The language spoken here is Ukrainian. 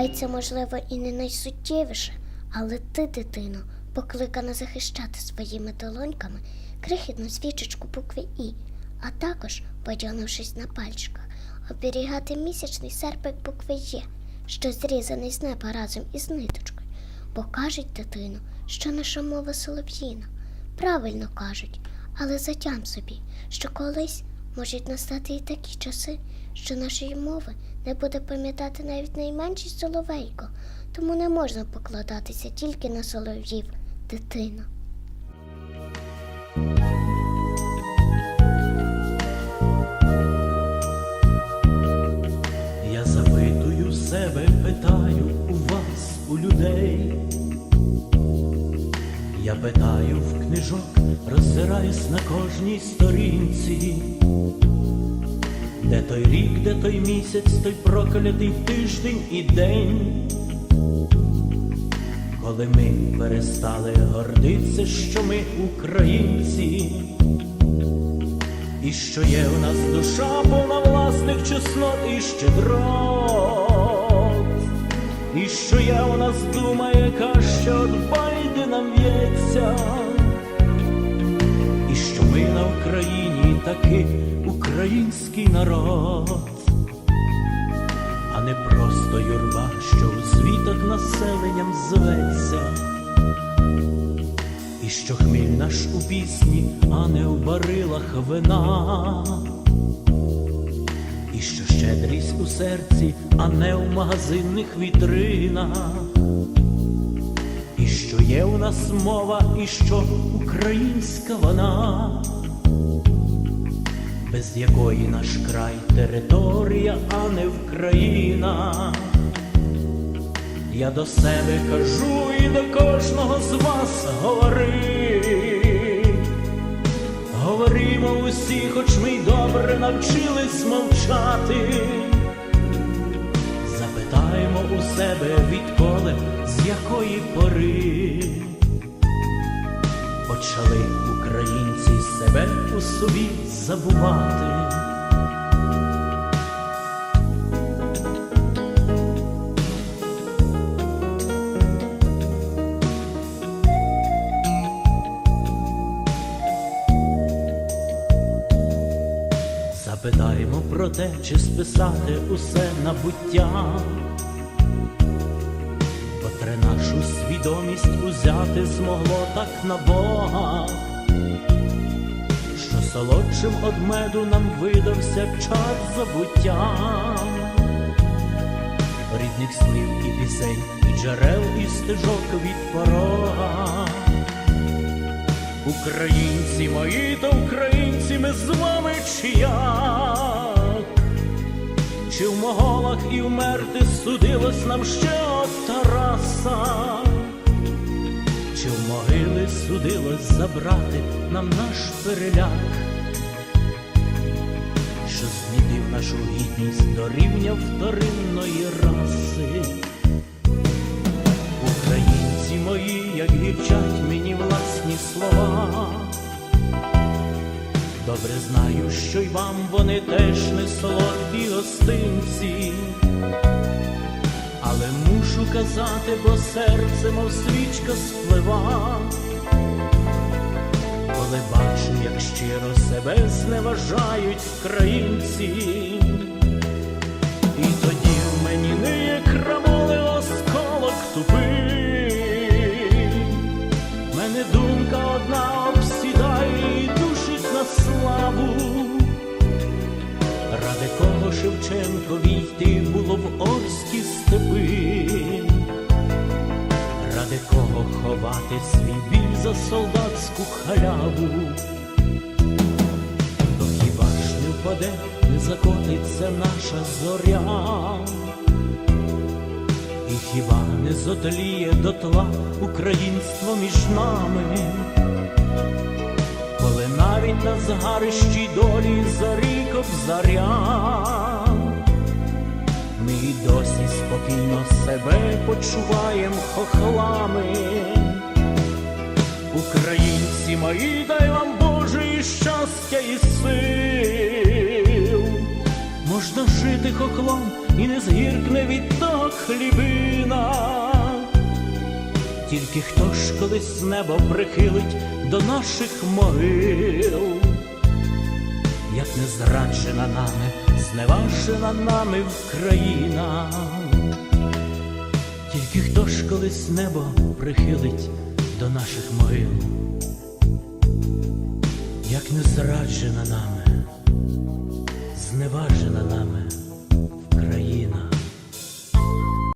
Хай це, можливо, і не найсуттєвіше, але ти, дитино, покликана захищати своїми долоньками крихітну свічечку букви І, а також, подягнувшись на пальчиках, оберігати місячний серпик букви Є, що зрізаний з неба разом із ниточкою. Бо кажуть, дитино, що наша мова солов'їна. Правильно кажуть, але затям собі, що колись можуть настати і такі часи, що нашої мови не буде пам'ятати навіть найменший соловейко, тому не можна покладатися тільки на солов'їв, дитино. Я запитую себе, питаю у вас, у людей. Я питаю в книжок, роззираюсь на кожній сторінці. Де той рік, де той місяць, той проклятий тиждень і день, коли ми перестали гордитися, що ми українці. І що є в нас душа повна власних чеснот і щедрот, і що є у нас дума, яка в'ється, і що ми на Україні таки український народ, а не просто юрба, що у звітах населенням зветься. І що хміль наш у пісні, а не в барилах вина, і що щедрість у серці, а не в магазинних вітринах, що є у нас мова, і що українська вона, без якої наш край територія, а не Вкраїна. Я до себе кажу і до кожного з вас говори. Говоримо усі, хоч ми й добре навчились мовчати. У себе відколи, з якої пори почали українці себе у собі забувати. Запитаємо про те, чи списати усе на буття, нашу свідомість узяти змогло так на Бога, що солодшим од меду нам видався час забуття, рідних слів і пісень, і джерел, і стежок від порога. Українці мої та українці, ми з вами чи як? Чи в моголах і вмерти судилось нам ще от Тараса? Чи в могили судилось забрати нам наш переляк? Що знідив нашу гідність до рівня вторинної раси? Українці мої, як гірчать мені власні слова. Добре знаю, що й вам вони теж не солодкі гостинці, але мушу казати, бо серце, мов свічка сплива, коли бачу, як щиро себе зневажають українці. Шевченкові йти було в Орські степи, ради кого ховати свій біль за солдатську халяву? То хіба ж не впаде, не закотиться наша зоря, і хіба не зотліє дотла українство між нами, коли навіть на згарищі долі зорі кобзаря, й досі спокійно себе почуваємо хохлами. Українці мої, дай вам Боже і щастя і сил. Можна жити хохлом і не згіркне від того хлібина. Тільки хто ж колись небо прихилить до наших могил, як не зраджена нами, зневажена нами Україна, тільки хто ж колись небо прихилить до наших могил, як не зраджена нами, зневажена нами.